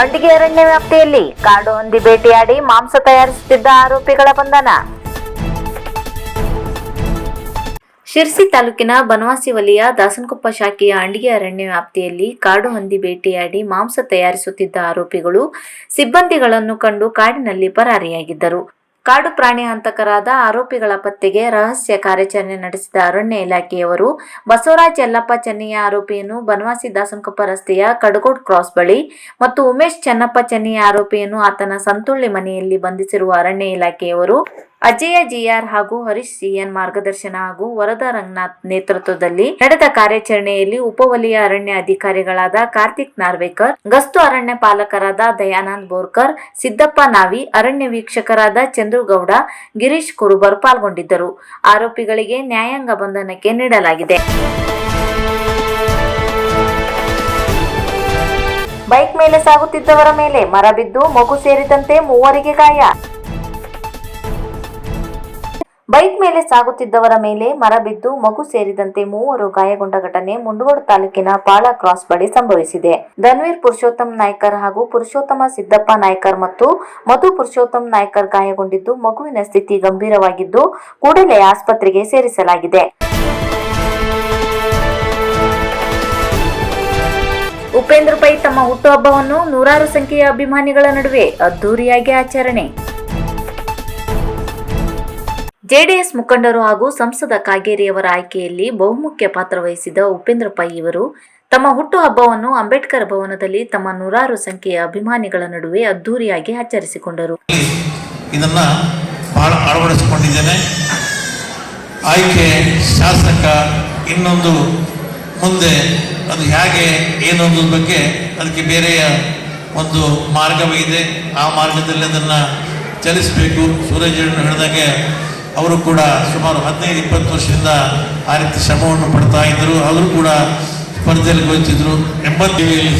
ಅಂಡಿಗೆ ಅರಣ್ಯ ವ್ಯಾಪ್ತಿಯಲ್ಲಿ ಕಾಡು ಹಂದಿ ಭೇಟಿಯಾಡಿ ಮಾಂಸ ತಯಾರಿಸುತ್ತಿದ್ದ ಆರೋಪಿಗಳ ಬಂಧನ. ಶಿರ್ಸಿ ತಾಲೂಕಿನ ಬನವಾಸಿ ವಲಯ ದಾಸನಕೊಪ್ಪ ಶಾಖೆಯ ಅಂಡಿಗೆ ಅರಣ್ಯ ವ್ಯಾಪ್ತಿಯಲ್ಲಿ ಕಾಡು ಹಂದಿ ಭೇಟಿಯಾಡಿ ಮಾಂಸ ತಯಾರಿಸುತ್ತಿದ್ದ ಆರೋಪಿಗಳು ಸಿಬ್ಬಂದಿಗಳನ್ನು ಕಂಡು ಕಾಡಿನಲ್ಲಿ ಪರಾರಿಯಾಗಿದ್ದರು. ಕಾಡು ಪ್ರಾಣಿ ಹಂತಕರಾದ ಆರೋಪಿಗಳ ಪತ್ತೆಗೆ ರಹಸ್ಯ ಕಾರ್ಯಾಚರಣೆ ನಡೆಸಿದ ಅರಣ್ಯ ಇಲಾಖೆಯವರು ಬಸವರಾಜ್ ಯಲ್ಲಪ್ಪ ಚೆನ್ನಯ್ಯ ಆರೋಪಿಯನ್ನು ಬನವಾಸಿ ದಾಸನಕೊಪ್ಪ ರಸ್ತೆಯ ಕಡಗೋಡ್ ಕ್ರಾಸ್ ಬಳಿ ಮತ್ತು ಉಮೇಶ್ ಚೆನ್ನಪ್ಪ ಚೆನ್ನಯ್ಯ ಆರೋಪಿಯನ್ನು ಆತನ ಸಂತುಳ್ಳಿ ಮನೆಯಲ್ಲಿ ಬಂಧಿಸಿರುವ ಅರಣ್ಯ ಇಲಾಖೆಯವರು ಅಜಯ ಜಿಆರ್ ಹಾಗೂ ಹರೀಶ್ ಸಿಎನ್ ಮಾರ್ಗದರ್ಶನ ಹಾಗೂ ವರದಾ ರಂಗನಾಥ್ ನೇತೃತ್ವದಲ್ಲಿ ನಡೆದ ಕಾರ್ಯಾಚರಣೆಯಲ್ಲಿ ಉಪವಲಯ ಅರಣ್ಯ ಅಧಿಕಾರಿಗಳಾದ ಕಾರ್ತಿಕ್ ನಾರ್ವೇಕರ್, ಗಸ್ತು ಅರಣ್ಯ ಪಾಲಕರಾದ ದಯಾನಂದ್ ಬೋರ್ಕರ್, ಸಿದ್ದಪ್ಪ ನಾವಿ, ಅರಣ್ಯ ವೀಕ್ಷಕರಾದ ಚಂದ್ರುಗೌಡ, ಗಿರೀಶ್ ಕುರುಬರ್ ಪಾಲ್ಗೊಂಡಿದ್ದರು. ಆರೋಪಿಗಳಿಗೆ ನ್ಯಾಯಾಂಗ ಬಂಧನಕ್ಕೆ ನೀಡಲಾಗಿದೆ. ಬೈಕ್ ಮೇಲೆ ಸಾಗುತ್ತಿದ್ದವರ ಮೇಲೆ ಮರ ಬಿದ್ದು ಮಗು ಸೇರಿದಂತೆ ಮೂವರಿಗೆ ಗಾಯ. ಬೈಕ್ ಮೇಲೆ ಸಾಗುತ್ತಿದ್ದವರ ಮೇಲೆ ಮರ ಬಿದ್ದು ಮಗು ಸೇರಿದಂತೆ ಮೂವರು ಗಾಯಗೊಂಡ ಘಟನೆ ಮುಂಡಗೋಡು ತಾಲೂಕಿನ ಪಾಳ ಕ್ರಾಸ್ ಬಳಿ ಸಂಭವಿಸಿದೆ. ಧನ್ವೀರ್, ಪುರುಷೋತ್ತಮ್ ನಾಯ್ಕರ್ ಹಾಗೂ ಪುರುಷೋತ್ತಮ ಸಿದ್ದಪ್ಪ ನಾಯ್ಕರ್ ಮತ್ತು ಮಧು ಪುರುಷೋತ್ತಮ್ ನಾಯ್ಕರ್ ಗಾಯಗೊಂಡಿದ್ದು ಮಗುವಿನ ಸ್ಥಿತಿ ಗಂಭೀರವಾಗಿದ್ದು ಕೂಡಲೇ ಆಸ್ಪತ್ರೆಗೆ ಸೇರಿಸಲಾಗಿದೆ. ಉಪೇಂದ್ರ ಪೈ ತಮ್ಮ ಹುಟ್ಟುಹಬ್ಬವನ್ನು ನೂರಾರು ಸಂಖ್ಯೆಯ ಅಭಿಮಾನಿಗಳ ನಡುವೆ ಅದ್ದೂರಿಯಾಗಿ ಆಚರಣೆ. ಜೆಡಿಎಸ್ ಮುಖಂಡರು ಹಾಗೂ ಸಂಸದ ಕಾಗೇರಿಯವರ ಆಯ್ಕೆಯಲ್ಲಿ ಬಹುಮುಖ್ಯ ಪಾತ್ರ ವಹಿಸಿದ ಉಪೇಂದ್ರ ಪೈ ಇವರು ತಮ್ಮ ಹುಟ್ಟುಹಬ್ಬವನ್ನು ಅಂಬೇಡ್ಕರ್ ಭವನದಲ್ಲಿ ತಮ್ಮ ನೂರಾರು ಸಂಖ್ಯೆಯ ಅಭಿಮಾನಿಗಳ ನಡುವೆ ಅದ್ದೂರಿಯಾಗಿ ಆಚರಿಸಿಕೊಂಡರು. ಇದನ್ನ ಬಹಳ ಅಳವಡಿಸಿಕೊಂಡಿದ್ದೇನೆ. ಆಯ್ಕೆ ಶಾಸಕ ಇನ್ನೊಂದು ಮುಂದೆ ಅದು ಹೇಗೆ, ಏನೊಂದು ಬಗ್ಗೆ ಅದಕ್ಕೆ ಬೇರೆಯ ಒಂದು ಮಾರ್ಗವಿದೆ ಆ ಮಾರ್ಗದಲ್ಲಿ ಅದನ್ನು ಚಲಿಸಬೇಕು. ಸೂರಜ್ ಹೇಳಿದಾಗೆ ಅವರು ಕೂಡ ಸುಮಾರು ಹದಿನೈದು, ಇಪ್ಪತ್ತು ವರ್ಷದಿಂದ ಆ ರೀತಿ ಶ್ರಮವನ್ನು ಪಡ್ತಾ ಇದ್ದರು. ಅವರು ಕೂಡ ಸ್ಪರ್ಧೆಯಲ್ಲಿ ಗೊತ್ತಿದ್ದರು ಎಂಬತ್ತೇಳು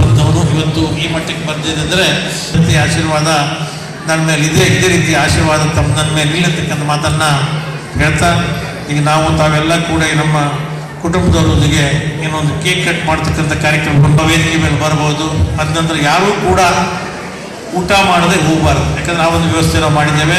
ಬಂದವರು ಇವತ್ತು ಈ ಮಟ್ಟಕ್ಕೆ ಬಂದಿದ್ದರೆ ಪ್ರತಿ ಆಶೀರ್ವಾದ ನನ್ನ ಮೇಲೆ ಇದೇ. ಇದೇ ರೀತಿ ಆಶೀರ್ವಾದ ತಮ್ಮ ನನ್ನ ಮೇಲೆ ನಿಲ್ಲತಕ್ಕಂಥ ಮಾತನ್ನು ಹೇಳ್ತಾ, ಈಗ ನಾವು ತಾವೆಲ್ಲ ಕೂಡ ನಮ್ಮ ಕುಟುಂಬದವರೊಂದಿಗೆ ಏನೊಂದು ಕೇಕ್ ಕಟ್ ಮಾಡ್ತಕ್ಕಂಥ ಕಾರ್ಯಕ್ರಮ ತುಂಬ ವೇದಿಕೆ ಮೇಲೆ ಬರ್ಬೋದು. ಅದ ನಂತರ ಯಾರೂ ಕೂಡ ಊಟ ಮಾಡದೆ ಹೋಗಬಾರ್ದು. ಯಾಕಂದ್ರೆ ಆ ಒಂದು ವ್ಯವಸ್ಥೆ ನಾವು ಮಾಡಿದ್ದೇವೆ.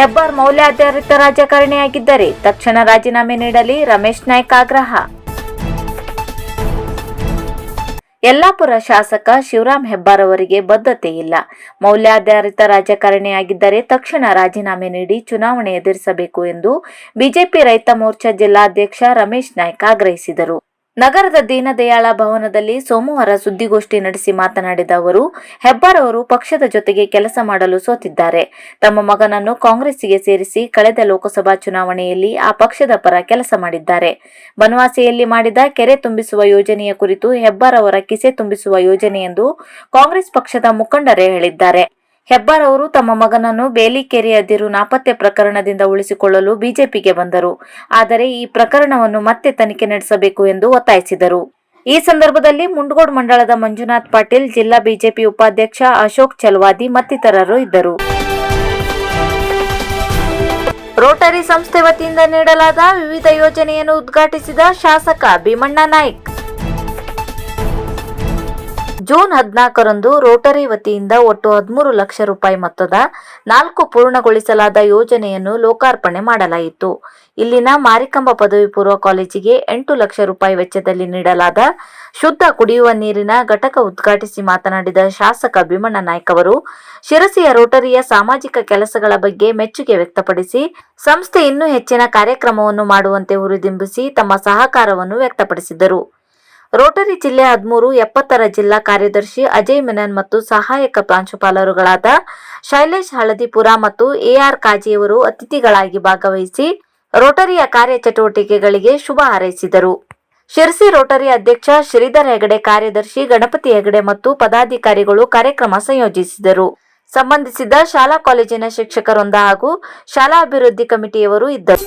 ಹೆಬ್ಬಾರ್ ಮೌಲ್ಯಾಧಾರಿತ ರಾಜಕಾರಣಿಯಾಗಿದ್ದರೆ ತಕ್ಷಣ ರಾಜೀನಾಮೆ ನೀಡಲಿ ರಮೇಶ್ ನಾಯ್ಕ್ ಆಗ್ರಹ. ಯಲ್ಲಾಪುರ ಶಾಸಕ ಶಿವರಾಮ್ ಹೆಬ್ಬಾರ್ ಅವರಿಗೆ ಬದ್ಧತೆ ಇಲ್ಲ. ಮೌಲ್ಯಾಧಾರಿತ ರಾಜಕಾರಣಿಯಾಗಿದ್ದರೆ ತಕ್ಷಣ ರಾಜೀನಾಮೆ ನೀಡಿ ಚುನಾವಣೆ ಎದುರಿಸಬೇಕು ಎಂದು ಬಿಜೆಪಿ ರೈತ ಮೋರ್ಚಾ ಜಿಲ್ಲಾಧ್ಯಕ್ಷ ರಮೇಶ್ ನಾಯ್ಕ್ ಆಗ್ರಹಿಸಿದರು. ನಗರದ ದೀನದಯಾಳ ಭವನದಲ್ಲಿ ಸೋಮವಾರ ಸುದ್ದಿಗೋಷ್ಠಿ ನಡೆಸಿ ಮಾತನಾಡಿದ ಅವರು, ಹೆಬ್ಬಾರ್ ಅವರು ಪಕ್ಷದ ಜೊತೆಗೆ ಕೆಲಸ ಮಾಡಲು ಸೋತಿದ್ದಾರೆ. ತಮ್ಮ ಮಗನನ್ನು ಕಾಂಗ್ರೆಸ್ಸಿಗೆ ಸೇರಿಸಿ ಕಳೆದ ಲೋಕಸಭಾ ಚುನಾವಣೆಯಲ್ಲಿ ಆ ಪಕ್ಷದ ಪರ ಕೆಲಸ ಮಾಡಿದ್ದಾರೆ. ಬನವಾಸಿಯಲ್ಲಿ ಮಾಡಿದ ಕೆರೆ ತುಂಬಿಸುವ ಯೋಜನೆಯ ಕುರಿತು ಹೆಬ್ಬಾರ್ ಅವರ ಕಿಸೆ ತುಂಬಿಸುವ ಯೋಜನೆ ಎಂದು ಕಾಂಗ್ರೆಸ್ ಪಕ್ಷದ ಮುಖಂಡರೇ ಹೇಳಿದ್ದಾರೆ. ಹೆಬ್ಬಾರ್ ಅವರು ತಮ್ಮ ಮಗನನ್ನು ಬೇಲಿಕೆರೆ ಅದಿರು ನಾಪತ್ತೆ ಪ್ರಕರಣದಿಂದ ಉಳಿಸಿಕೊಳ್ಳಲು ಬಿಜೆಪಿಗೆ ಬಂದರು. ಆದರೆ ಈ ಪ್ರಕರಣವನ್ನು ಮತ್ತೆ ತನಿಖೆ ನಡೆಸಬೇಕು ಎಂದು ಒತ್ತಾಯಿಸಿದರು. ಈ ಸಂದರ್ಭದಲ್ಲಿ ಮುಂಡಗೋಡ್ ಮಂಡಳದ ಮಂಜುನಾಥ್ ಪಾಟೀಲ್, ಜಿಲ್ಲಾ ಬಿಜೆಪಿ ಉಪಾಧ್ಯಕ್ಷ ಅಶೋಕ್ ಚಲವಾದಿ ಮತ್ತಿತರರು ಇದ್ದರು. ರೋಟರಿ ಸಂಸ್ಥೆ ವತಿಯಿಂದ ನೀಡಲಾದ ವಿವಿಧ ಯೋಜನೆಯನ್ನು ಉದ್ಘಾಟಿಸಿದ ಶಾಸಕ ಭೀಮಣ್ಣ ನಾಯ್ಕ್. ಜೂನ್ ಹದಿನಾಲ್ಕರಂದು ರೋಟರಿ ವತಿಯಿಂದ ಒಟ್ಟು ಹದಿಮೂರು ಲಕ್ಷ ರೂಪಾಯಿ ಮೊತ್ತದ ನಾಲ್ಕು ಪೂರ್ಣಗೊಳಿಸಲಾದ ಯೋಜನೆಯನ್ನು ಲೋಕಾರ್ಪಣೆ ಮಾಡಲಾಯಿತು. ಇಲ್ಲಿನ ಮಾರಿಕಂಬ ಪದವಿ ಪೂರ್ವ ಕಾಲೇಜಿಗೆ ಎಂಟು ಲಕ್ಷ ರೂಪಾಯಿ ವೆಚ್ಚದಲ್ಲಿ ನೀಡಲಾದ ಶುದ್ಧ ಕುಡಿಯುವ ನೀರಿನ ಘಟಕ ಉದ್ಘಾಟಿಸಿ ಮಾತನಾಡಿದ ಶಾಸಕ ಭೀಮಣ್ಣ ನಾಯ್ಕ ಅವರು, ಶಿರಸಿಯ ರೋಟರಿಯ ಸಾಮಾಜಿಕ ಕೆಲಸಗಳ ಬಗ್ಗೆ ಮೆಚ್ಚುಗೆ ವ್ಯಕ್ತಪಡಿಸಿ, ಸಂಸ್ಥೆ ಇನ್ನೂ ಹೆಚ್ಚಿನ ಕಾರ್ಯಕ್ರಮವನ್ನು ಮಾಡುವಂತೆ ಹುರಿದಿಂಬಿಸಿ ತಮ್ಮ ಸಹಕಾರವನ್ನು ವ್ಯಕ್ತಪಡಿಸಿದರು. ರೋಟರಿ ಜಿಲ್ಲೆ ಹದಿಮೂರು, ಎಪ್ಪತ್ತರ ಜಿಲ್ಲಾ ಕಾರ್ಯದರ್ಶಿ ಅಜಯ್ ಮೆನನ್ ಮತ್ತು ಸಹಾಯಕ ಪ್ರಾಂಶುಪಾಲರುಗಳಾದ ಶೈಲೇಶ್ ಹಳದಿಪುರ ಮತ್ತು ಎಆರ್ ಕಾಜಿಯವರು ಅತಿಥಿಗಳಾಗಿ ಭಾಗವಹಿಸಿ ರೋಟರಿಯ ಕಾರ್ಯಚಟುವಟಿಕೆಗಳಿಗೆ ಶುಭ ಹಾರೈಸಿದರು. ಶಿರಸಿ ರೋಟರಿ ಅಧ್ಯಕ್ಷ ಶ್ರೀಧರ್ ಹೆಗಡೆ, ಕಾರ್ಯದರ್ಶಿ ಗಣಪತಿ ಹೆಗಡೆ ಮತ್ತು ಪದಾಧಿಕಾರಿಗಳು ಕಾರ್ಯಕ್ರಮ ಸಂಯೋಜಿಸಿದರು. ಸಂಬಂಧಿಸಿದ ಶಾಲಾ ಕಾಲೇಜಿನ ಶಿಕ್ಷಕರೊಂದ ಹಾಗೂ ಶಾಲಾ ಅಭಿವೃದ್ಧಿ ಕಮಿಟಿಯವರು ಇದ್ದರು.